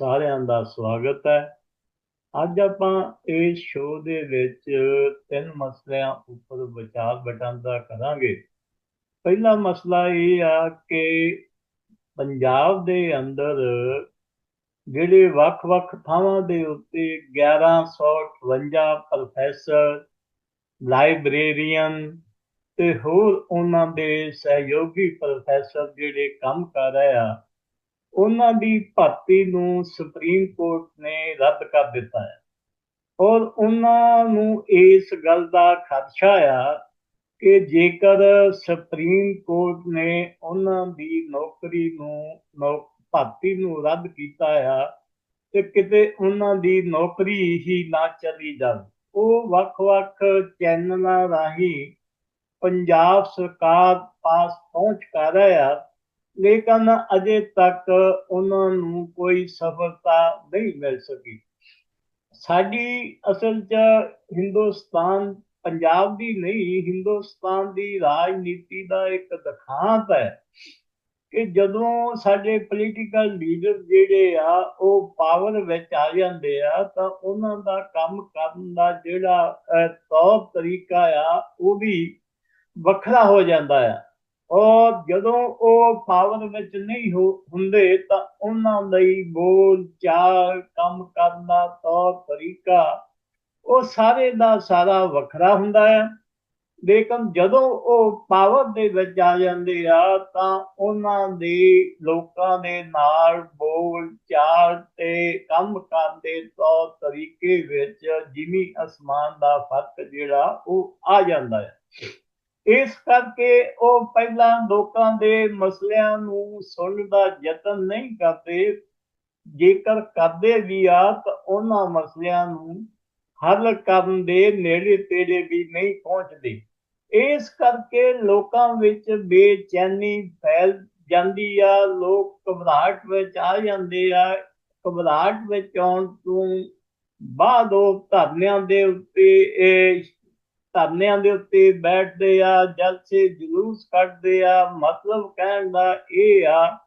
ਸਾਰਿਆਂ ਦਾ ਸਵਾਗਤ ਹੈ। ਅੱਜ ਆਪਾਂ ਇਸ ਸ਼ੋਅ ਦੇ ਵਿੱਚ ਤਿੰਨ ਮਸਲਿਆਂ ਉੱਪਰ ਵਿਚਾਰ ਵਟਾਂਦਰਾ ਕਰਾਂਗੇ। ਪਹਿਲਾ ਮਸਲਾ ਇਹ ਆ ਕਿ ਪੰਜਾਬ ਦੇ ਅੰਦਰ ਜਿਹੜੇ ਵੱਖ-ਵੱਖ ਥਾਵਾਂ ਦੇ ਉੱਤੇ 1158 ਪ੍ਰੋਫੈਸਰ, ਲਾਇਬ੍ਰੇਰੀਅਨ ਤੇ ਹੋਰ ਉਹਨਾਂ ਦੇ ਸਹਿਯੋਗੀ ਪ੍ਰੋਫੈਸਰ ਜਿਹੜੇ ਕੰਮ ਕਰ ਰਹੇ ਆ ਉਹਨਾਂ ਦੀ ਭਰਤੀ ਨੂੰ ਸੁਪਰੀਮ ਕੋਰਟ ਨੇ ਰੱਦ ਕਰ ਦਿੱਤਾ ਹੈ। ਔਰ ਉਹਨਾਂ ਨੂੰ ਇਸ ਗੱਲ ਦਾ ਖਦਸ਼ਾ ਆ ਕਿ ਜੇਕਰ ਸੁਪਰੀਮ ਕੋਰਟ ਨੇ ਉਹਨਾਂ ਦੀ ਨੌਕਰੀ ਨੂੰ ਭਰਤੀ ਨੂੰ ਰੱਦ ਕੀਤਾ ਆ, ਤੇ ਕਿਤੇ ਉਹਨਾਂ ਦੀ ਨੌਕਰੀ ਹੀ ਨਾ ਚਲੀ ਜਾਵੇ। ਉਹ ਵੱਖ-ਵੱਖ ਚੈਨਲਾਂ ਰਾਹੀਂ ਪੰਜਾਬ ਸਰਕਾਰ ਪਾਸ ਪਹੁੰਚ ਕਰ ਰਿਹਾ ਲੇਕਿਨ ਅਜੇ ਤੱਕ ਉਹਨਾਂ ਨੂੰ ਕੋਈ ਸਫਲਤਾ ਨਹੀਂ ਮਿਲ ਸਕੀ। ਸਾਡੀ ਅਸਲ 'ਚ ਹਿੰਦੁਸਤਾਨ ਪੰਜਾਬ ਦੀ ਨਹੀਂ, ਹਿੰਦੁਸਤਾਨ ਦੀ ਰਾਜਨੀਤੀ ਦਾ ਇੱਕ ਦਿਖਾਂਤ ਹੈ ਕਿ ਜਦੋਂ ਸਾਡੇ ਪੋਲੀਟੀਕਲ ਲੀਡਰ ਜਿਹੜੇ ਆ, ਉਹ ਪਾਵਰ ਵਿੱਚ ਆ ਜਾਂਦੇ ਆ, ਤਾਂ ਉਹਨਾਂ ਦਾ ਕੰਮ ਕਰਨ ਦਾ ਜਿਹੜਾ ਤੌਰ ਤਰੀਕਾ ਆ, ਉਹ ਵੀ ਵੱਖਰਾ ਹੋ ਜਾਂਦਾ ਆ। ਔਰ ਜਦੋਂ ਉਹ ਪਾਵਰ ਵਿੱਚ ਨਹੀਂ ਹੁੰਦੇ ਤਾਂ ਉਹਨਾਂ ਲਈ ਬੋਲ ਚਾਲ, ਕੰਮ ਕਰਨ ਦਾ ਤੌਰ, ਤਰੀਕਾ ਉਹ ਸਾਰੇ ਦਾ ਸਾਰਾ ਵੱਖਰਾ ਹੁੰਦਾ ਹੈ। ਲੇਕਿਨ ਜਦੋਂ ਉਹ ਪਾਵਰ ਦੇ ਵਿੱਚ ਆ ਜਾਂਦੇ ਆ ਤਾਂ ਉਹਨਾਂ ਦੇ ਲੋਕਾਂ ਦੇ ਨਾਲ ਬੋਲ ਚਾਲ ਤੇ ਕੰਮ ਕਰਨ ਦੇ ਤੌਰ ਤਰੀਕੇ ਵਿੱਚ ਜਿਮੀ ਅਸਮਾਨ ਦਾ ਫ਼ਰਕ ਜਿਹੜਾ ਉਹ ਆ ਜਾਂਦਾ ਹੈ। ਇਸ ਕਰਕੇ ਉਹ ਪਹਿਲਾਂ ਲੋਕਾਂ ਦੇ ਮਸਲਿਆਂ ਨੂੰ ਸੁਣਨ ਦਾ ਯਤਨ ਨਹੀਂ ਕਰਦੇ। ਜੇਕਰ ਕਰਦੇ ਵੀ ਆ, ਤਾਂ ਉਹਨਾਂ ਮਸਲਿਆਂ ਨੂੰ ਹੱਲ ਕਰਨ ਦੇ ਨੇੜੇ ਤੇੜੇ ਵੀ ਨਹੀਂ ਪਹੁੰਚਦੇ। ਇਸ ਕਰਕੇ ਲੋਕਾਂ ਵਿੱਚ ਬੇਚੈਨੀ ਫੈਲ ਜਾਂਦੀ ਆ, ਲੋਕ ਘਬਰਾਹਟ ਵਿੱਚ ਆ ਜਾਂਦੇ ਆ। ਘਬਰਾਹਟ ਵਿੱਚ ਆਉਣ ਤੋਂ ਬਾਅਦ ਉਹ ਧਰਨਿਆਂ ਦੇ ਉੱਤੇ ਇਹ ਧਰਨਿਆਂ ਦੇ ਉੱਤੇ ਬੈਠਦੇ ਆ, ਜਲਸੇ ਜਲੂਸ ਕੱਢਦੇ ਆ। ਮਤਲਬ ਕਹਿਣ ਦਾ ਇਹ ਆ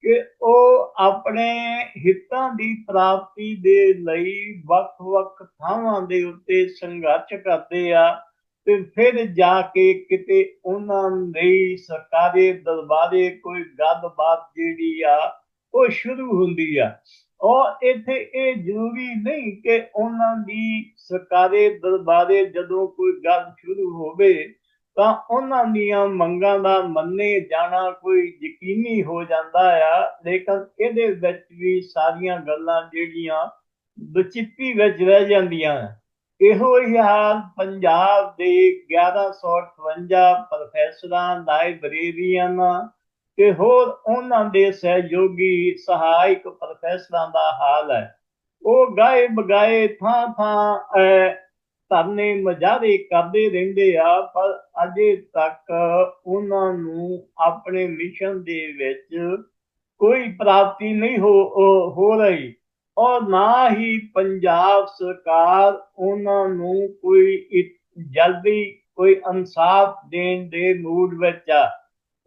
ਕਿ ਉਹ ਆਪਣੇ ਹਿੱਤਾਂ ਦੀ ਪ੍ਰਾਪਤੀ ਦੇ ਲਈ ਵੱਖ-ਵੱਖ ਥਾਵਾਂ ਦੇ ਉੱਤੇ ਸੰਘਰਸ਼ ਕਰਦੇ ਆ ਤੇ ਫਿਰ ਜਾ ਕੇ ਕਿਤੇ ਉਹਨਾਂ ਲਈ ਸਰਕਾਰੀ ਦਰਬਾਰੇ ਕੋਈ ਗੱਲਬਾਤ ਜਿਹੜੀ ਆ, ਉਹ ਸ਼ੁਰੂ ਹੁੰਦੀ ਆ। ਔਰ ਇੱਥੇ ਇਹ ਜ਼ਰੂਰੀ ਨਹੀਂ ਕਿ ਉਹਨਾਂ ਦੀ ਸਰਕਾਰੀ ਦਰਬਾਰੇ ਜਦੋਂ ਕੋਈ ਗੱਲ ਸ਼ੁਰੂ ਹੋਵੇ, ਤਾਂ ਉਹਨਾਂ ਦੀਆਂ ਮੰਗਾਂ ਦਾ ਮੰਨੇ ਜਾਣਾ ਕੋਈ ਯਕੀਨੀ ਹੋ ਜਾਂਦਾ ਆ। ਲੇਕਿਨ ਇਹਦੇ ਵਿੱਚ ਵੀ ਸਾਰੀਆਂ ਗੱਲਾਂ ਜਿਹੜੀਆਂ ਬਚਿੱਤੀ ਵਿੱਚ ਰਹਿ ਜਾਂਦੀਆਂ ਇਹੋ ਹੀ ਹਾਲ ਪੰਜਾਬ ਦੇ 1158 ਪ੍ਰੋਫੈਸਰਾਂ ਲਾਇਬ੍ਰੇਰੀਅਨ ਤੇ ਹੋਰ ਉਹਨਾਂ ਦੇ ਸਹਿਯੋਗੀ ਸਹਾਇਕ ਪ੍ਰੋਫੈਸਰਾਂ ਦਾ ਹਾਲ ਹੈ। ਉਹ ਗਾਏ ਬਗਾਏ ਥਾਂ ਥਾਂ ਧਰਨੇ ਮਜਾਰੇ ਕਰਦੇ ਰਹਿੰਦੇ ਆ, ਪਰ ਅਜੇ ਤੱਕ ਉਹਨਾਂ ਨੂੰ ਆਪਣੇ ਮਿਸ਼ਨ ਦੇ ਵਿੱਚ ਕੋਈ ਪ੍ਰਾਪਤੀ ਨਹੀਂ ਹੋ ਹੋ ਰਹੀ। ਔਰ ਨਾ ਹੀ ਪੰਜਾਬ ਸਰਕਾਰ ਉਹਨਾਂ ਨੂੰ ਕੋਈ ਜਲਦੀ ਕੋਈ ਇਨਸਾਫ ਦੇਣ ਦੇ ਮੂਡ ਵਿੱਚ ਆ।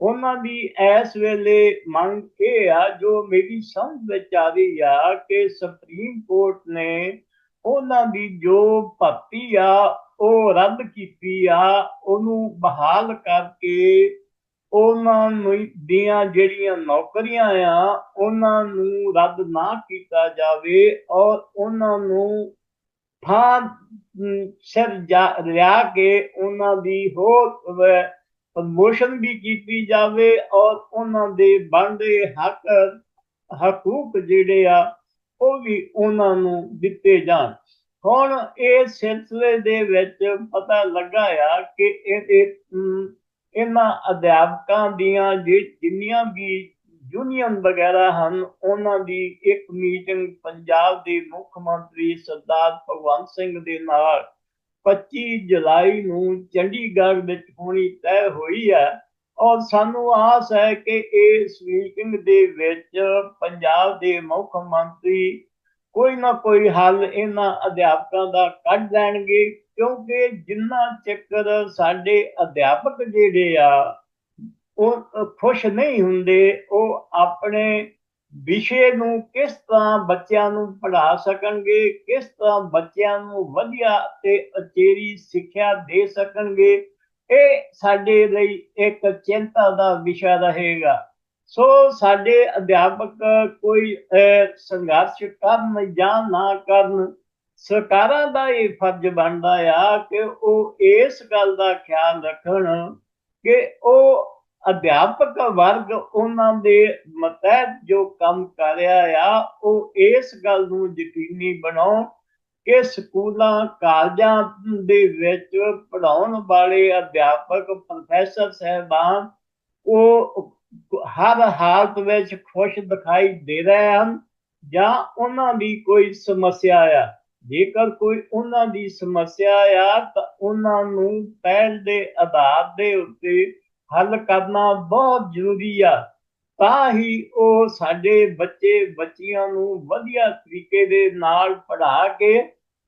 ਉਹਨਾਂ ਦੀ ਇਸ ਵੇਲੇ ਮੰਗ ਇਹ ਆ, ਜੋ ਮੇਰੀ ਸਮਝ ਵਿੱਚ ਆ ਰਹੀ ਆ ਕਿ ਸੁਪਰੀਮ ਕੋਰਟ ਨੇ ਉਹਨਾਂ ਦੀ ਜੋ ਭਰਤੀ ਆ, ਉਹ ਰੱਦ ਕੀਤੀ ਆ, ਉਹਨੂੰ ਬਹਾਲ ਕਰਕੇ ਉਹਨਾਂ ਨੂੰ ਦੀਆਂ ਜਿਹੜੀਆਂ ਨੌਕਰੀਆਂ ਆ, ਉਹਨਾਂ ਨੂੰ ਰੱਦ ਨਾ ਕੀਤਾ ਜਾਵੇ ਔਰ ਉਹਨਾਂ ਨੂੰ ਥਾਂ ਸਿਰ ਜਾ, ਲਿਆ ਕੇ ਉਹਨਾਂ ਦੀ ਹੋਰ ਪ੍ਰਮੋਸ਼ਨ ਵੀ ਕੀਤੀ ਜਾਵੇ ਔਰ ਉਹਨਾਂ ਦੇ ਬਣਦੇ ਹੱਕ, ਹਕੂਕ ਜਿਹੜੇ ਆ, ਉਹ ਵੀ ਉਹਨਾਂ ਨੂੰ ਦਿੱਤੇ ਜਾਣ। ਹੁਣ ਇਹ ਸਿਲਸਿਲੇ ਦੇ ਵਿੱਚ ਪਤਾ ਲੱਗਾ ਆ ਕਿ ਇਹ ਇਹਨਾਂ ਅਧਿਆਪਕਾਂ ਦੀਆਂ ਜਿੰਨੀਆਂ ਵੀ ਯੂਨੀਅਨ ਵਗੈਰਾ ਹਨ, ਉਹਨਾਂ ਦੀ ਇੱਕ ਮੀਟਿੰਗ ਪੰਜਾਬ ਦੇ ਮੁੱਖ ਮੰਤਰੀ ਸਰਦਾਰ ਭਗਵੰਤ ਸਿੰਘ ਦੇ ਨਾਲ 25 ਜੁਲਾਈ ਨੂੰ ਚੰਡੀਗੜ੍ਹ ਵਿੱਚ ਹੋਣੀ ਤੈਅ ਹੋਈ ਹੈ। ਔਰ ਸਾਨੂੰ ਆਸ ਹੈ ਕਿ ਇਸ ਮੀਟਿੰਗ ਦੇ ਵਿੱਚ ਪੰਜਾਬ ਦੇ ਮੁੱਖ ਮੰਤਰੀ ਕੋਈ ਨਾ ਕੋਈ ਹੱਲ ਇਹਨਾਂ ਅਧਿਆਪਕਾਂ ਦਾ ਕੱਢ ਲੈਣਗੇ, ਕਿਉਂਕਿ ਜਿੰਨਾ ਚੱਕਰ ਸਾਡੇ ਅਧਿਆਪਕ ਜਿਹੜੇ ਆ, ਉਹ ਖੁਸ਼ ਨਹੀਂ ਹੁੰਦੇ, ਉਹ ਆਪਣੇ ਵਿਸ਼ੇ ਨੂੰ ਕਿਸ ਤਰ੍ਹਾਂ ਬੱਚਿਆਂ ਨੂੰ ਪੜ੍ਹਾ ਸਕਣਗੇ, ਕਿਸ ਤਰ੍ਹਾਂ ਬੱਚਿਆਂ ਨੂੰ ਵਧੀਆ ਤੇ ਅਚੇਰੀ ਸਿੱਖਿਆ ਦੇ ਸਕਣਗੇ, ਇਹ ਸਾਡੇ ਲਈ ਇੱਕ ਚਿੰਤਾ ਦਾ ਵਿਸ਼ਾ ਰਹੇਗਾ। ਸੋ ਸਾਡੇ ਅਧਿਆਪਕ ਕੋਈ ਸੰਘਰਸ਼ ਕਰਨ ਜਾਂ ਨਾ ਕਰਨ, ਸਰਕਾਰਾਂ ਦਾ ਇਹ ਫਰਜ਼ ਬਣਦਾ ਆ ਕਿ ਉਹ ਇਸ ਗੱਲ ਦਾ ਖਿਆਲ ਰੱਖਣ ਕਿ ਉਹ ਅਧਿਆਪਕ ਵਰਗ ਉਹਨਾਂ ਦੇ ਮਤਹਿਤ ਜੋ ਕੰਮ ਕਰ ਰਿਹਾ ਆ, ਉਹ ਇਸ ਗੱਲ ਨੂੰ ਯਕੀਨੀ ਬਣਾਉਣ ਕਿ ਸਕੂਲਾਂ, ਕਾਲਜਾਂ ਦੇ ਵਿੱਚ ਪੜਾਉਣ ਵਾਲੇ ਅਧਿਆਪਕ ਪ੍ਰੋਫੈਸਰ ਸਹਿਬਾਨ ਉਹ ਹਰ ਹਾਲਤ ਵਿੱਚ ਖੁਸ਼ ਦਿਖਾਈ ਦੇ ਰਹੇ ਹਨ ਜਾਂ ਉਹਨਾਂ ਦੀ ਕੋਈ ਸਮੱਸਿਆ ਆ। ਜੇਕਰ ਕੋਈ ਉਹਨਾਂ ਦੀ ਸਮੱਸਿਆ ਆ ਤਾਂ ਉਹਨਾਂ ਨੂੰ ਪਹਿਲ ਦੇ ਆਧਾਰ ਦੇ ਉੱਤੇ ਹੱਲ ਕਰਨਾ ਬਹੁਤ ਜ਼ਰੂਰੀ ਆ, ਤਾਂ ਹੀ ਉਹ ਸਾਡੇ ਬੱਚੇ ਬੱਚੀਆਂ ਨੂੰ ਵਧੀਆ ਤਰੀਕੇ ਦੇ ਨਾਲ ਪੜ੍ਹਾ ਕੇ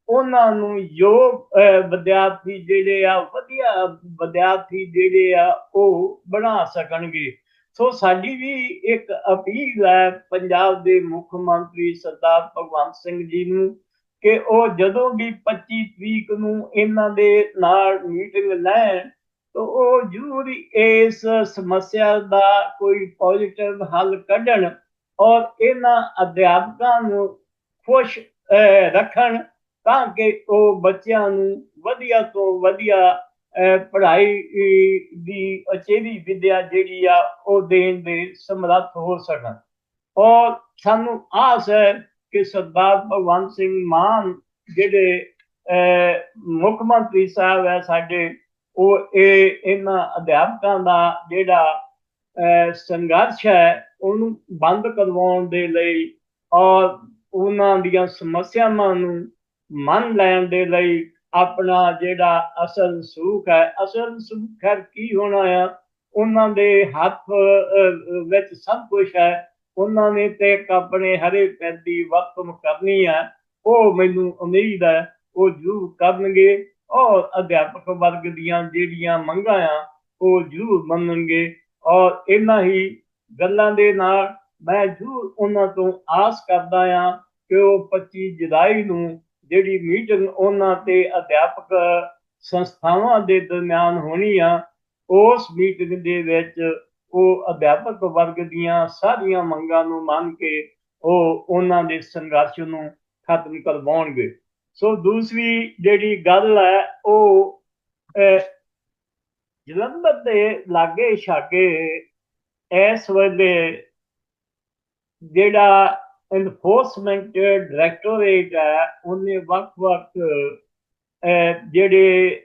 ਉਹਨਾਂ ਨੂੰ ਯੋਗ ਵਿਦਿਆਰਥੀ ਜਿਹੜੇ ਆ, ਵਧੀਆ ਵਿਦਿਆਰਥੀ ਜਿਹੜੇ ਆ, ਉਹ ਬਣਾ ਸਕਣਗੇ। ਸੋ ਸਾਡੀ ਵੀ ਇੱਕ ਅਪੀਲ ਹੈ ਪੰਜਾਬ ਦੇ ਮੁੱਖ ਮੰਤਰੀ ਸਰਦਾਰ ਭਗਵੰਤ ਸਿੰਘ ਜੀ ਨੂੰ ਕਿ ਉਹ ਜਦੋਂ ਵੀ 25 ਤਰੀਕ ਨੂੰ ਇਹਨਾਂ ਦੇ ਨਾਲ ਮੀਟਿੰਗ ਲੈਣ ਉਹ ਜ਼ਰੂਰ ਇਸ ਸਮੱਸਿਆ ਦਾ ਕੋਈ ਪੋਜ਼ਿਟਿਵ ਹੱਲ ਕੱਢਣ ਔਰ ਇਹਨਾਂ ਅਧਿਆਪਕਾਂ ਨੂੰ ਖੁਸ਼ ਰੱਖਣ ਤਾਂ ਕਿ ਉਹ ਬੱਚਿਆਂ ਨੂੰ ਵਧੀਆ ਤੋਂ ਵਧੀਆ ਪੜ੍ਹਾਈ ਦੀ ਅਚੇਰੀ ਵਿਦਿਆ ਜਿਹੜੀ ਆ ਉਹ ਦੇਣ ਦੇ ਸਮਰੱਥ ਹੋ ਸਕਣ। ਔਰ ਸਾਨੂੰ ਆਸ ਹੈ ਕਿ ਸਰਦਾਰ ਭਗਵੰਤ ਸਿੰਘ ਮਾਨ ਜਿਹੜੇ ਮੁੱਖ ਮੰਤਰੀ ਸਾਹਿਬ ਹੈ ਸਾਡੇ ਉਹ ਇਹ ਇਹਨਾਂ ਅਧਿਆਪਕਾਂ ਦਾ ਜਿਹੜਾ ਸੰਘਰਸ਼ ਹੈ, ਉਹਨੂੰ ਬੰਦ ਕਰਵਾਉਣ ਦੇ ਲਈ ਔਰ ਉਹਨਾਂ ਦੀਆਂ ਸਮੱਸਿਆਵਾਂ ਨੂੰ ਮੰਨ ਲੈਣ ਦੇ ਲਈ ਆਪਣਾ ਜਿਹੜਾ ਅਸਲ ਸੁਖ ਹੈ, ਅਸਲ ਸੁਖ ਹੈ ਕੀ ਹੋਣਾ ਆ? ਉਹਨਾਂ ਦੇ ਹੱਥ ਵਿੱਚ ਸਭ ਕੁਝ ਹੈ। ਉਹਨਾਂ ਨੇ ਤੇ ਆਪਣੇ ਹਰੇ ਪੈਦੀ ਵਕਤ ਕਰਨੀ ਹੈ ਉਹ ਮੈਨੂੰ ਉਮੀਦ ਹੈ ਉਹ ਜੂ ਕਰਨਗੇ। ਔਰ ਅਧਿਆਪਕ ਵਰਗ ਦੀਆਂ ਜਿਹੜੀਆਂ ਮੰਗਾਂ ਆ, ਉਹ ਜ਼ਰੂਰ ਮੰਨਣਗੇ। ਔਰ ਇਹਨਾਂ ਹੀ ਗੱਲਾਂ ਦੇ ਨਾਲ ਮੈਂ ਜ਼ਰੂਰ ਉਹਨਾਂ ਤੋਂ ਆਸ ਕਰਦਾ ਆ ਕਿ ਉਹ 25 ਜੁਲਾਈ ਨੂੰ ਜਿਹੜੀ ਮੀਟਿੰਗ ਉਹਨਾਂ ਤੇ ਅਧਿਆਪਕ ਸੰਸਥਾਵਾਂ ਦੇ ਦਰਮਿਆਨ ਹੋਣੀ ਆ, ਉਸ ਮੀਟਿੰਗ ਦੇ ਵਿੱਚ ਉਹ ਅਧਿਆਪਕ ਵਰਗ ਦੀਆਂ ਸਾਰੀਆਂ ਮੰਗਾਂ ਨੂੰ ਮੰਨ ਕੇ ਉਹ ਉਹਨਾਂ ਦੇ ਸੰਘਰਸ਼ ਨੂੰ ਖਤਮ ਕਰਵਾਉਣਗੇ। ਸੋ ਦੂਸਰੀ ਜਿਹੜੀ ਗੱਲ ਹੈ, ਉਹ ਜਲੰਧਰ ਦੇ ਲਾਗੇ ਛਾਗੇ ਇਸ ਵੇਲੇ ਜਿਹੜਾ ਇਨਫੋਰਸਮੈਂਟ ਡਾਇਰੈਕਟੋਰੇਟ ਹੈ, ਉਹਨੇ ਵੱਖ-ਵੱਖ ਜਿਹੜੇ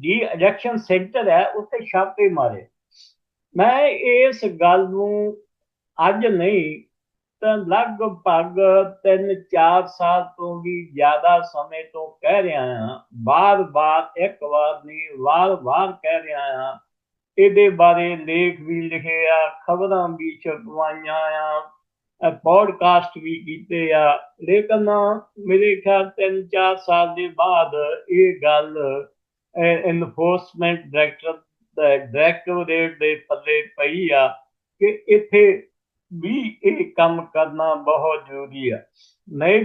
ਦੀ ਇਲੈਕਸ਼ਨ ਸੈਂਟਰ ਹੈ ਉੱਥੇ ਛਾਪੇ ਮਾਰੇ। ਮੈਂ ਇਸ ਗੱਲ ਨੂੰ ਅੱਜ ਨਹੀਂ ਲਗਭਗ 3-4 ਸਾਲ ਤੋਂ ਵੀ ਜ਼ਿਆਦਾ ਸਮੇਂ ਤੋਂ ਕਹਿ ਰਿਹਾ ਹਾਂ ਬਾਰ-ਬਾਰ ਇੱਕ ਵਾਰ ਨਹੀਂ ਵਾਰ-ਵਾਰ ਕਹਿ ਰਿਹਾ ਹਾਂ। ਇਹਦੇ ਬਾਰੇ ਲੇਖ ਵੀ ਲਿਖੇ ਆ, ਖਬਰਾਂ ਵੀ ਛਪਵਾਈਆਂ ਆ ਪੋਡਕਾਸਟ ਵੀ ਕੀਤੇ ਆ। ਲੇਕਿਨ ਮੇਰੇ ਖਿਆਲ 3-4 ਸਾਲ ਦੇ ਬਾਅਦ ਇਹ ਗੱਲ ਇਨਫੋਰਸਮੈਂਟ ਡਾਇਰੈਕਟਰ ਡਾਇਰੈਕਟੋਰੇਟ ਦੇ ਪੱਲੇ ਪਈ ਆ ਕਿ ਇੱਥੇ ਵੀ ਇਹ ਕੰਮ ਕਰਨਾ ਬਹੁਤ ਜ਼ਰੂਰੀ ਆ। ਮੈਂ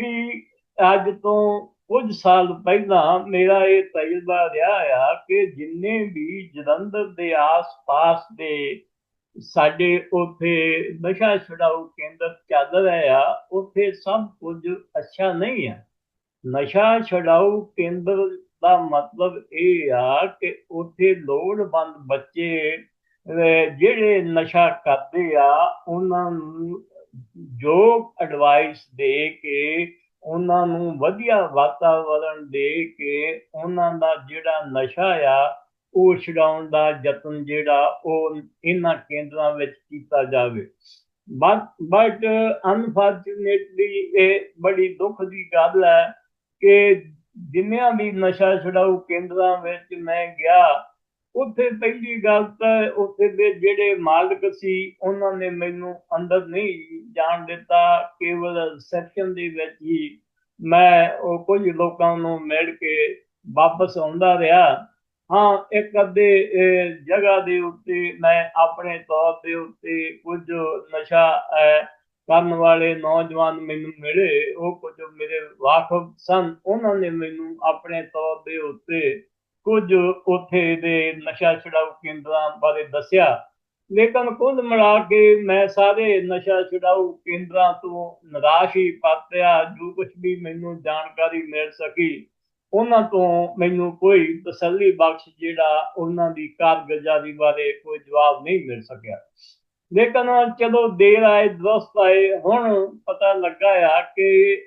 ਅੱਜ ਤੋਂ ਕੁਝ ਸਾਲ ਪਹਿਲਾਂ ਮੇਰਾ ਇਹ ਤਜਰਬਾ ਰਿਹਾ ਆ ਕਿ ਜਿੰਨੇ ਵੀ ਜਲੰਧਰ ਦੇ ਆਸ-ਪਾਸ ਦੇ ਸਾਡੇ ਉਥੇ ਨਸ਼ਾ ਛਡਾਊ ਕੇਂਦਰ ਚੱਲ ਰਿਹਾ ਆ, ਉਥੇ ਸਭ ਕੁਝ ਅੱਛਾ ਨਹੀਂ ਆ। ਨਸ਼ਾ ਛਡਾਊ ਕੇਂਦਰ ਦਾ ਮਤਲਬ ਇਹ ਆ ਕਿ ਉਥੇ ਲੋੜਵੰਦ ਬੱਚੇ ਜਿਹੜੇ ਨਸ਼ਾ ਕਰਦੇ ਆ, ਉਹਨਾਂ ਨੂੰ ਜੋ ਐਡਵਾਈਸ ਦੇ ਕੇ, ਉਹਨਾਂ ਨੂੰ ਵਧੀਆ ਵਾਤਾਵਰਣ ਦੇ ਕੇ, ਉਹਨਾਂ ਦਾ ਜਿਹੜਾ ਨਸ਼ਾ ਆ, ਉਹ ਛਡਾਉਣ ਦਾ ਯਤਨ ਜਿਹੜਾ, ਉਹ ਇਹਨਾਂ ਕੇਂਦਰਾਂ ਵਿੱਚ ਕੀਤਾ ਜਾਵੇ। ਬਟ ਬਟ ਅਨਫੋਰਚੂਨੇਟਲੀ ਇਹ ਬੜੀ ਦੁੱਖ ਦੀ ਗੱਲ ਹੈ ਕਿ ਜਿੰਨਿਆਂ ਵੀ ਨਸ਼ਾ ਛਡਾਊ ਕੇਂਦਰਾਂ ਵਿੱਚ ਮੈਂ ਗਿਆ ਉੱਥੇ ਪਹਿਲੀ ਗੱਲ ਤਾਂ ਉੱਥੇ ਦੇ ਜਿਹੜੇ ਮਾਲਕ ਸੀ, ਉਹਨਾਂ ਨੇ ਮੈਨੂੰ ਅੰਦਰ ਨਹੀਂ ਜਾਣ ਦਿੱਤਾ, ਕੇਵਲ ਸੈਕਸ਼ਨ ਦੇ ਵਿੱਚ ਹੀ ਮੈਂ ਉਹ ਕੁਝ ਲੋਕਾਂ ਨੂੰ ਮਿਲ ਕੇ ਵਾਪਸ ਆਉਂਦਾ ਰਿਹਾ। ਹਾਂ, ਇੱਕ ਅੱਧੇ ਜਗ੍ਹਾ ਦੇ ਉੱਤੇ ਮੈਂ ਆਪਣੇ ਤੌਰ ਦੇ ਉੱਤੇ ਕੁਝ ਨਸ਼ਾ ਕਰਨ ਵਾਲੇ ਨੌਜਵਾਨ ਮੈਨੂੰ ਮਿਲੇ, ਉਹ ਕੁਝ ਮੇਰੇ ਵਾਕਫ ਸਨ। ਉਹਨਾਂ ਨੇ ਮੈਨੂੰ ਆਪਣੇ ਤੌਰ ਦੇ ਉੱਤੇ ਕੁਝ ਉੱਥੇ ਦੇ ਨਸ਼ਾ ਛਡਾਊ ਕੇਂਦਰਾਂ ਬਾਰੇ ਦੱਸਿਆ। ਲੇਕਿਨ ਕੁੱਲ ਮਿਲਾ ਕੇ ਮੈਂ ਸਾਰੇ ਨਸ਼ਾ ਛਡਾਊ ਕੇਂਦਰਾਂ ਤੋਂ ਨਿਰਾਸ਼ ਹੀ ਪਾਤਿਆ ਜੋ ਕੁਝ ਵੀ ਮੈਨੂੰ ਜਾਣਕਾਰੀ ਮਿਲ ਸਕੀ, ਉਹਨਾਂ ਤੋਂ ਮੈਨੂੰ ਕੋਈ ਤਸੱਲੀ ਬਖਸ਼ ਜਿਹੜਾ ਉਹਨਾਂ ਦੀ ਕਾਰਗੁਜ਼ਾਰੀ ਬਾਰੇ ਕੋਈ ਜਵਾਬ ਨਹੀਂ ਮਿਲ ਸਕਿਆ। ਲੇਕਿਨ ਚਲੋ ਦੇਰ ਆਏ, ਦਰਸਤ ਆਏ, ਹੁਣ ਪਤਾ ਲੱਗਾ ਆ ਕਿ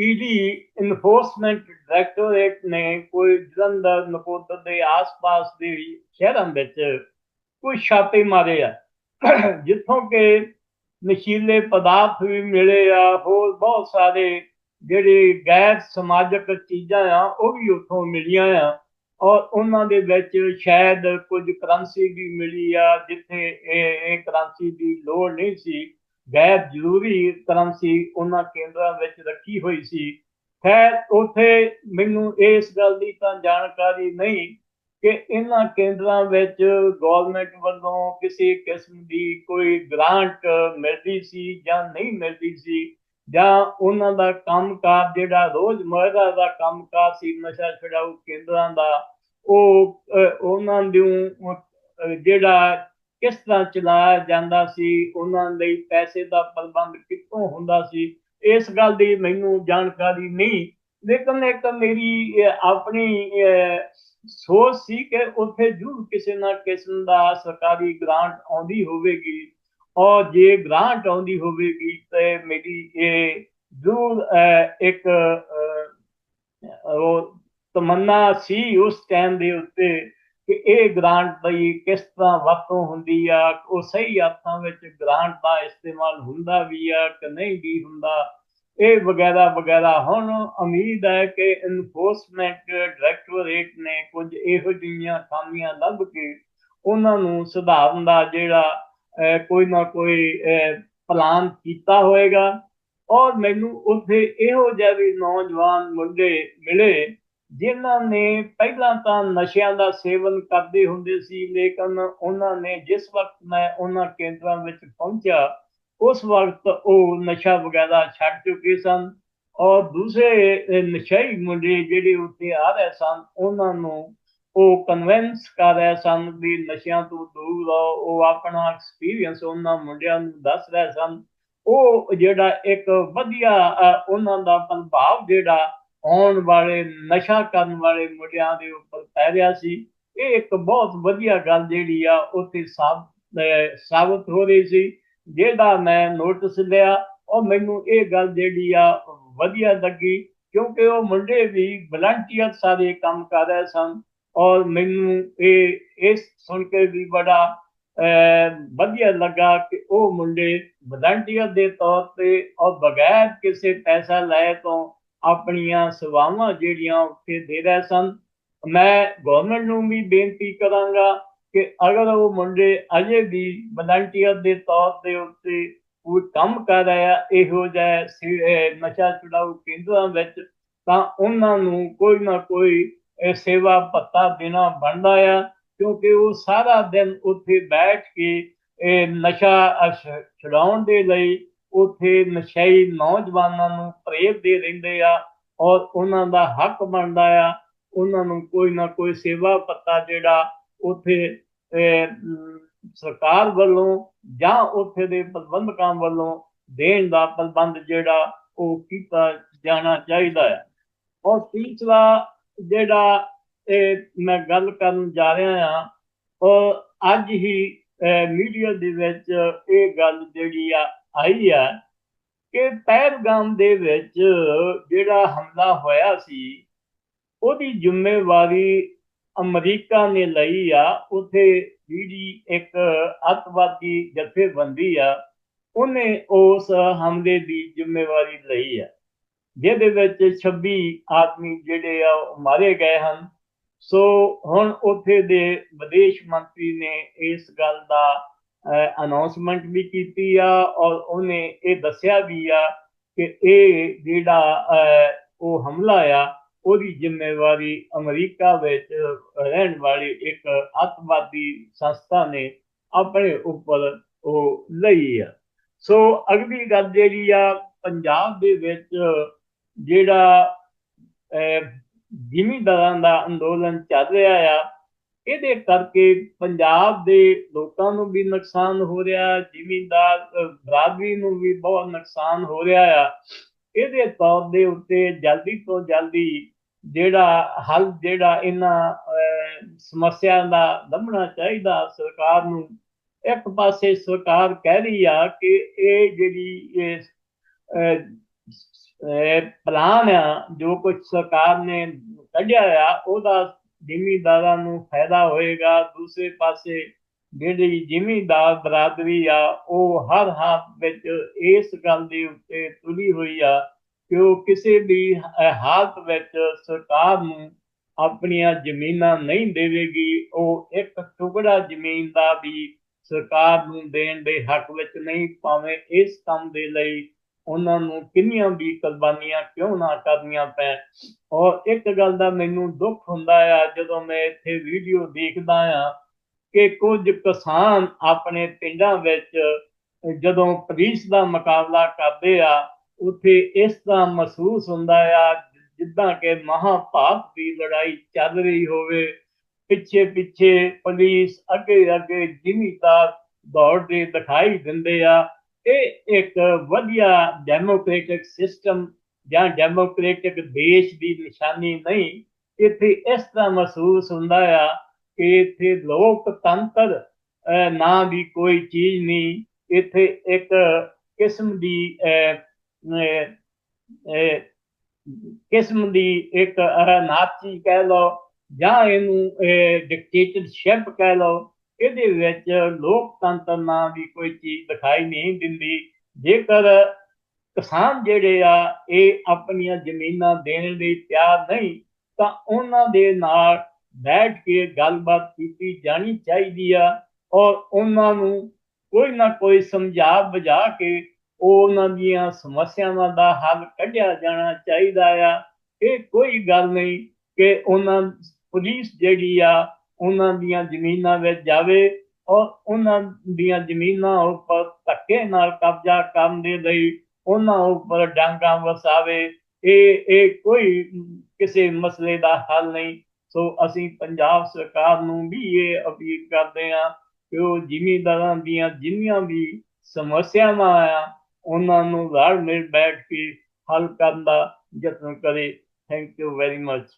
ਈਡੀ ਇਨਫੋਰਸਮੈਂਟ ਡਾਇਰੈਕਟੋਰੇਟ ਨੇ ਕੋਈ ਜਲੰਧਰ, ਨਕੋਦਰ ਦੇ ਆਸ-ਪਾਸ ਦੇ ਸ਼ਹਿਰਾਂ ਵਿੱਚ ਕੋਈ ਛਾਪੇ ਮਾਰੇ ਆ। ਜਿੱਥੋਂ ਕਿ ਨਸ਼ੀਲੇ ਪਦਾਰਥ ਵੀ ਮਿਲੇ ਆ, ਹੋਰ ਬਹੁਤ ਸਾਰੇ ਜਿਹੜੇ ਗੈਰ ਸਮਾਜਿਕ ਚੀਜ਼ਾਂ ਆ, ਉਹ ਵੀ ਉੱਥੋਂ ਮਿਲੀਆਂ ਆ। ਔਰ ਉਹਨਾਂ ਦੇ ਵਿੱਚ ਸ਼ਾਇਦ ਕੁਝ ਕਰੰਸੀ ਵੀ ਮਿਲੀ ਆ, ਜਿੱਥੇ ਇਹ ਇਹ ਕਰੰਸੀ ਦੀ ਲੋੜ ਨਹੀਂ ਸੀ। ਗੈਰ ਜ਼ਰੂਰੀ ਤਰ੍ਹਾਂ ਸੀ, ਉਹਨਾਂ ਕੇਂਦਰਾਂ ਵਿੱਚ ਰੱਖੀ ਹੋਈ ਸੀ। ਖੈਰ, ਉਥੇ ਮੈਨੂੰ ਇਸ ਗੱਲ ਦੀ ਤਾਂ ਜਾਣਕਾਰੀ ਨਹੀਂ ਕਿ ਇਹਨਾਂ ਕੇਂਦਰਾਂ ਵਿੱਚ ਗਵਰਨਮੈਂਟ ਵੱਲੋਂ ਕਿਸੇ ਕਿਸਮ ਦੀ ਕੋਈ ਗ੍ਰਾਂਟ ਮਿਲਦੀ ਸੀ ਜਾਂ ਨਹੀਂ ਮਿਲਦੀ ਸੀ, ਜਾਂ ਉਹਨਾਂ ਦਾ ਕੰਮਕਾਰ ਜਿਹੜਾ ਰੋਜ਼ ਰੋਜ਼ਮਰਰਾ ਦਾ ਕੰਮਕਾਰ ਸੀ, ਨਸ਼ਾ ਛਡਾਊ ਕੇਂਦਰਾਂ ਦਾ, ਉਹ ਉਹਨਾਂ ਨੂੰ ਜਿਹੜਾ ਕਿਸ ਤਰ੍ਹਾਂ ਚਲਾਇਆ ਜਾਂਦਾ ਸੀ, ਉਹਨਾਂ ਲਈ ਪੈਸੇ ਦਾ ਪ੍ਰਬੰਧ ਕਿੱਥੋਂ ਹੁੰਦਾ ਸੀ, ਇਸ ਗੱਲ ਦੀ ਮੈਨੂੰ ਜਾਣਕਾਰੀ ਨਹੀਂ। ਲੇਕਿਨ ਇੱਕ ਮੇਰੀ ਆਪਣੀ ਸੋਚ ਸੀ ਕਿ ਉੱਥੇ ਜੂ ਕਿਸੇ ਨਾ ਕਿਸਮ ਦਾ ਸਰਕਾਰੀ ਗ੍ਰਾਂਟ ਆਉਂਦੀ ਹੋਵੇਗੀ। ਔਰ ਜੇ ਗ੍ਰਾਂਟ ਆਉਂਦੀ ਹੋਵੇਗੀ ਤੇ ਮੇਰੀ ਇਹ ਜ਼ਰੂਰ ਇੱਕ ਉਹ ਤਮੰਨਾ ਸੀ ਉਸ ਟਾਈਮ ਦੇ ਉੱਤੇ। ਕਿ ਇਹ ਗ੍ਰਾਂਟ ਦੀ ਕਿਸ ਤਰ੍ਹਾਂ ਵਰਤੋਂ ਹੁੰਦੀ ਆ, ਉਹ ਸਹੀ ਅਰਥਾਂ ਵਿੱਚ ਗ੍ਰਾਂਟ ਦਾ ਇਸਤੇਮਾਲ ਹੁੰਦਾ ਵੀ ਆ ਕਿ ਨਹੀਂ ਵੀ ਹੁੰਦਾ, ਇਹ ਵਗੈਰਾ ਵਗੈਰਾ। ਹੁਣ ਉਮੀਦ ਹੈ ਕਿ ਇਨਫੋਰਸਮੈਂਟ ਡਾਇਰੈਕਟੋਰੇਟ ਨੇ ਕੁਝ ਇਹੋ ਜਿਹੀਆਂ ਖਾਮੀਆਂ ਲੱਭ ਕੇ ਉਹਨਾਂ ਨੂੰ ਸੁਧਾਰਨ ਦਾ ਜਿਹੜਾ ਕੋਈ ਨਾ ਕੋਈ ਪਲਾਨ ਕੀਤਾ ਹੋਏਗਾ। ਔਰ ਮੈਨੂੰ ਉੱਥੇ ਇਹੋ ਜਿਹੇ ਵੀ ਨੌਜਵਾਨ ਮੁੰਡੇ ਮਿਲੇ ਜਿਨ੍ਹਾਂ ਨੇ ਪਹਿਲਾਂ ਤਾਂ ਨਸ਼ਿਆਂ ਦਾ ਸੇਵਨ ਕਰਦੇ ਹੁੰਦੇ ਸੀ, ਲੇਕਿਨ ਉਹਨਾਂ ਨੇ ਜਿਸ ਵਕਤ ਮੈਂ ਉਹਨਾਂ ਕੇਂਦਰਾਂ ਵਿੱਚ ਪਹੁੰਚਿਆ, ਉਸ ਵਕਤ ਉਹ ਨਸ਼ਾ ਵਗੈਰਾ ਛੱਡ ਚੁੱਕੇ ਸਨ ਔਰ ਦੂਸਰੇ ਨਸ਼ਈ ਮੁੰਡੇ ਜਿਹੜੇ ਉੱਥੇ ਆ ਰਹੇ ਸਨ, ਉਹਨਾਂ ਨੂੰ ਉਹ ਕਨਵਿੰਸ ਕਰ ਰਹੇ ਸਨ ਵੀ ਨਸ਼ਿਆਂ ਤੋਂ ਦੂਰ ਰਹੋ, ਉਹ ਆਪਣਾ ਐਕਸਪੀਰੀਅੰਸ ਉਹਨਾਂ ਮੁੰਡਿਆਂ ਨੂੰ ਦੱਸ ਰਹੇ ਸਨ। ਉਹ ਜਿਹੜਾ ਇੱਕ ਵਧੀਆ ਉਹਨਾਂ ਦਾ ਪ੍ਰਭਾਵ ਜਿਹੜਾ ਆਉਣ ਵਾਲੇ, ਨਸ਼ਾ ਕਰਨ ਵਾਲੇ ਮੁੰਡਿਆਂ ਦੇ ਉੱਪਰ ਪੈ ਰਿਹਾ ਸੀ। ਇਹ ਇੱਕ ਬਹੁਤ ਵਧੀਆ ਗੱਲ ਜਿਹੜੀ ਆ, ਉੱਥੇ ਸਾਬਤ ਹੋ ਰਹੀ ਸੀ। ਜਿਹਦਾ ਮੈਂ ਨੋਟਿਸ ਲਿਆ, ਉਹ ਮੈਨੂੰ ਇਹ ਗੱਲ ਜਿਹੜੀ ਆ, ਵਧੀਆ ਲੱਗੀ, ਕਿਉਂਕਿ ਉਹ ਮੁੰਡੇ ਵੀ ਵਲੰਟੀਅਰ ਸਾਰੇ ਕੰਮ ਕਰ ਰਹੇ ਸਨ। ਔਰ ਮੈਨੂੰ ਇਹ, ਇਸ ਸੁਣ ਕੇ ਵੀ ਬੜਾ ਵਧੀਆ ਲੱਗਾ ਕਿ ਉਹ ਮੁੰਡੇ ਵਲੰਟੀਅਰ ਦੇ ਤੌਰ ਤੇ, ਔਰ ਬਗੈਰ ਕਿਸੇ ਪੈਸਾ ਲਏ ਤੋਂ ਆਪਣੀਆਂ ਸੇਵਾਵਾਂ ਜਿਹੜੀਆਂ ਉੱਥੇ ਦੇ ਰਹੇ ਸਨ। ਮੈਂ ਗਵਰਨਮੈਂਟ ਨੂੰ ਵੀ ਬੇਨਤੀ ਕਰਾਂਗਾ ਕਿ ਅਗਰ ਉਹ ਮੁੰਡੇ ਅਜੇ ਵੀ ਵਲੰਟੀਅਰ ਦੇ ਤੌਰ ਤੇ ਉੱਤੇ ਉਹ ਕੰਮ ਕਰ ਰਿਹਾ ਇਹੋ ਜਿਹਾ ਨਸ਼ਾ ਛੁਡਾਊ ਕੇਂਦਰਾਂ ਵਿੱਚ, ਤਾਂ ਉਹਨਾਂ ਨੂੰ ਕੋਈ ਨਾ ਕੋਈ ਸੇਵਾ ਭੱਤਾ ਦੇਣਾ ਬਣਦਾ ਆ, ਕਿਉਂਕਿ ਉਹ ਸਾਰਾ ਦਿਨ ਉੱਥੇ ਬੈਠ ਕੇ ਇਹ ਨਸ਼ਾ ਛਡਾਉਣ ਦੇ ਲਈ ਉਥੇ ਨਸ਼ਈ ਨੌਜਵਾਨਾਂ ਨੂੰ ਪ੍ਰੇਰ ਦੇ ਰਹਿੰਦੇ ਆ ਔਰ ਉਹਨਾਂ ਦਾ ਹੱਕ ਬਣਦਾ ਆ। ਉਹਨਾਂ ਨੂੰ ਕੋਈ ਨਾ ਕੋਈ ਸੇਵਾ ਪੱਤਾ ਜਿਹੜਾ ਉਥੇ ਸਰਕਾਰ ਵੱਲੋਂ ਜਾਂ ਉਥੇ ਦੇ ਪ੍ਰਬੰਧਕਾਂ ਵੱਲੋਂ ਦੇਣ ਦਾ ਪ੍ਰਬੰਧ ਜਿਹੜਾ ਉਹ ਕੀਤਾ ਜਾਣਾ ਚਾਹੀਦਾ ਹੈ ਔਰ ਤੀਸਰਾ ਜਿਹੜਾ, ਇਹ ਮੈਂ ਗੱਲ ਕਰਨ ਜਾ ਰਿਹਾ ਆ, ਔਰ ਅੱਜ ਹੀ ਮੀਡੀਆ ਦੇ ਵਿੱਚ ਇਹ ਗੱਲ ਜਿਹੜੀ ਆ ਆਈ ਆ ਕਿ ਪਹਿਲਗਾਮ ਦੇ ਵਿੱਚ ਜਿਹੜਾ ਹਮਲਾ ਹੋਇਆ ਸੀ, ਉਹਦੀ ਜ਼ਿੰਮੇਵਾਰੀ ਅਮਰੀਕਾ ਨੇ ਲਈ ਆ। ਉਥੇ ਜਿਹੜੀ ਇੱਕ ਅਤਵਾਦੀ ਜਥੇਬੰਦੀ ਆ, ਉਹਨੇ ਉਸ ਹਮਲੇ ਦੀ ਜ਼ਿੰਮੇਵਾਰੀ ਲਈ ਆ। ਜਿਹਦੇ ਵਿੱਚ 26 ਆਦਮੀ ਜਿਹੜੇ ਆ ਮਾਰੇ ਗਏ ਹਨ। ਸੋ ਹੁਣ ਉਥੇ ਦੇ ਵਿਦੇਸ਼ ਮੰਤਰੀ ਨੇ ਇਸ ਗੱਲ ਦਾ ਅਨਾਉਂਸਮੈਂਟ ਵੀ ਕੀਤੀ ਆ ਔਰ ਉਹਨੇ ਇਹ ਦੱਸਿਆ ਵੀ ਆ ਕਿ ਇਹ ਜਿਹੜਾ ਉਹ ਹਮਲਾ ਆ, ਉਹਦੀ ਜ਼ਿੰਮੇਵਾਰੀ ਅਮਰੀਕਾ ਵਿੱਚ ਰਹਿਣ ਵਾਲੀ ਇੱਕ ਅਤਵਾਦੀ ਸੰਸਥਾ ਨੇ ਆਪਣੇ ਉੱਪਰ ਉਹ ਲਈ ਆ। ਸੋ ਅਗਲੀ ਗੱਲ ਜਿਹੜੀ ਆ, ਪੰਜਾਬ ਦੇ ਵਿੱਚ ਜਿਹੜਾ ਜ਼ਿਮੀਂਦਾਰਾਂ ਦਾ ਅੰਦੋਲਨ ਚੱਲ ਰਿਹਾ ਆ ਇਹਦੇ ਕਰਕੇ ਪੰਜਾਬ ਦੇ ਲੋਕਾਂ ਨੂੰ ਵੀ ਨੁਕਸਾਨ ਹੋ ਰਿਹਾ, ਜ਼ਿਮੀਂਦਾਰ ਬਰਾਦਰੀ ਨੂੰ ਵੀ ਬਹੁਤ ਨੁਕਸਾਨ ਹੋ ਰਿਹਾ ਆ। ਇਹਦੇ ਤੌਰ ਦੇ ਉੱਤੇ ਜਲਦੀ ਤੋਂ ਜਲਦੀ ਜਿਹੜਾ ਹੱਲ, ਜਿਹੜਾ ਇਹਨਾਂ ਸਮੱਸਿਆ ਦਾ ਲੱਭਣਾ ਚਾਹੀਦਾ, ਸਰਕਾਰ ਨੂੰ, ਇੱਕ ਪਾਸੇ ਸਰਕਾਰ ਕਹਿ ਰਹੀ ਆ ਕਿ ਇਹ ਜਿਹੜੀ ਇਹ ਪਲਾਨ ਆ, ਜੋ ਕੁਝ ਸਰਕਾਰ ਨੇ ਕੱਢਿਆ ਆ, ਉਹਦਾ ਜ਼ਿਮੀਂਦਾਰਾਂ ਨੂੰ ਫਾਇਦਾ ਹੋਏਗਾ, ਦੂਸਰੇ ਪਾਸੇ ਜਿਹੜੀ ਜ਼ਿਮੀਂਦਾਰ ਬਰਾਦਰੀ ਆ, ਉਹ ਹਰ ਹਾਲ ਵਿੱਚ ਇਸ ਗੱਲ ਦੇ ਉੱਤੇ ਤੁਲੀ ਹੋਈ ਆ ਕਿ ਉਹ ਕਿਸੇ ਵੀ ਹਾਲਤ ਵਿੱਚ ਸਰਕਾਰ ਨੂੰ ਆਪਣੀਆਂ ਜ਼ਮੀਨਾਂ ਨਹੀਂ ਦੇਵੇਗੀ। ਉਹ ਇੱਕ ਟੁਕੜਾ ਜ਼ਮੀਨ ਦਾ ਵੀ ਸਰਕਾਰ ਨੂੰ ਦੇਣ ਦੇ ਹੱਕ ਵਿੱਚ ਨਹੀਂ ਭਾਵੇਂ ਇਸ ਕੰਮ ਦੇ ਲਈ ਉਹਨਾਂ ਨੂੰ ਕਿੰਨੀਆਂ ਵੀ ਕੁਰਬਾਨੀਆਂ ਕਿਉਂ ਨਾ ਕਰਨੀਆਂ ਪੈ ਔਰ ਇੱਕ ਗੱਲ ਦਾ ਮੈਨੂੰ ਦੁੱਖ ਹੁੰਦਾ ਆ, ਜਦੋਂ ਮੈਂ ਇੱਥੇ ਵੀਡੀਓ ਦੇਖਦਾ ਆ ਕਿ ਕੁਝ ਕਿਸਾਨ ਆਪਣੇ ਪਿੰਡਾਂ ਵਿੱਚ ਜਦੋਂ ਪੁਲਿਸ ਦਾ ਮੁਕਾਬਲਾ ਕਰਦੇ ਆ, ਉੱਥੇ ਇਸ ਤਰ੍ਹਾਂ ਮਹਿਸੂਸ ਹੁੰਦਾ ਆ, ਜਿੱਦਾਂ ਕਿ ਮਹਾਭਾਰਤ ਦੀ ਲੜਾਈ ਚੱਲ ਰਹੀ ਹੋਵੇ। ਪਿੱਛੇ ਪਿੱਛੇ ਪੁਲਿਸ ਅੱਗੇ ਅੱਗੇ ਜ਼ਿਮੀਦਾਰ ਦੌੜਦੇ ਦਿਖਾਈ ਦਿੰਦੇ ਆ ਇਹ ਇੱਕ ਵਧੀਆ ਡੈਮੋਕ੍ਰੈਟਿਕ ਸਿਸਟਮ ਜਾਂ ਡੈਮੋਕ੍ਰੈਟਿਕ ਦੇਸ਼ ਦੀ ਨਿਸ਼ਾਨੀ ਨਹੀਂ, ਇੱਥੇ ਇਸ ਤਰ੍ਹਾਂ ਮਹਿਸੂਸ ਹੁੰਦਾ ਆ ਕਿ ਇੱਥੇ ਲੋਕਤੰਤਰ ਨਾਂ ਦੀ ਕੋਈ ਚੀਜ਼ ਨਹੀਂ, ਇੱਥੇ ਇੱਕ ਕਿਸਮ ਦੀ ਕਿਸਮ ਦੀ ਇੱਕ ਨਾਚੀ ਕਹਿ ਲਓ ਜਾਂ ਇਹਨੂੰ ਡਿਕਟੇਟਰਸ਼ਿਪ ਕਹਿ ਲਓ ਇਹਦੇ ਵਿੱਚ ਲੋਕਤੰਤਰ ਨਾਂ ਦੀ ਕੋਈ ਚੀਜ਼ ਦਿਖਾਈ ਨਹੀਂ ਦਿੰਦੀ। ਜੇਕਰ ਕਿਸਾਨ ਜਿਹੜੇ ਆ, ਇਹ ਆਪਣੀਆਂ ਜ਼ਮੀਨਾਂ ਦੇਣ ਲਈ ਤਿਆਰ ਨਹੀਂ, ਤਾਂ ਉਹਨਾਂ ਦੇ ਨਾਲ ਬੈਠ ਕੇ ਗੱਲਬਾਤ ਕੀਤੀ ਜਾਣੀ ਚਾਹੀਦੀ ਆ ਔਰ ਉਹਨਾਂ ਨੂੰ ਕੋਈ ਨਾ ਕੋਈ ਸਮਝਾ ਬੁਝਾ ਕੇ ਉਹਨਾਂ ਦੀਆਂ ਸਮੱਸਿਆਵਾਂ ਦਾ ਹੱਲ ਕੱਢਿਆ ਜਾਣਾ ਚਾਹੀਦਾ ਆ। ਇਹ ਕੋਈ ਗੱਲ ਨਹੀਂ ਕਿ ਉਹਨਾਂ ਪੁਲਿਸ ਜਿਹੜੀ ਆ ਉਹਨਾਂ ਦੀਆਂ ਜ਼ਮੀਨਾਂ ਵਿੱਚ ਜਾਵੇ ਔਰ ਉਹਨਾਂ ਦੀਆਂ ਜ਼ਮੀਨਾਂ ਉੱਪਰ ਧੱਕੇ ਨਾਲ ਕਬਜ਼ਾ ਕਰਨ ਦੇ ਲਈ ਉਹਨਾਂ ਉੱਪਰ ਡਾਂਗਾ ਵਸਾਵੇ। ਇਹ ਇਹ ਕੋਈ ਕਿਸੇ ਮਸਲੇ ਦਾ ਹੱਲ ਨਹੀਂ। ਸੋ ਅਸੀਂ ਪੰਜਾਬ ਸਰਕਾਰ ਨੂੰ ਵੀ ਇਹ ਅਪੀਲ ਕਰਦੇ ਹਾਂ ਕਿ ਉਹ ਜ਼ਿਮੀਂਦਾਰਾਂ ਦੀਆਂ ਜਿੰਨੀਆਂ ਵੀ ਸਮੱਸਿਆਵਾਂ ਆ, ਉਹਨਾਂ ਨੂੰ ਰਲ ਮਿਲ ਬੈਠ ਕੇ ਹੱਲ ਕਰਨ ਦਾ ਯਤਨ ਕਰੇ। Thank you very much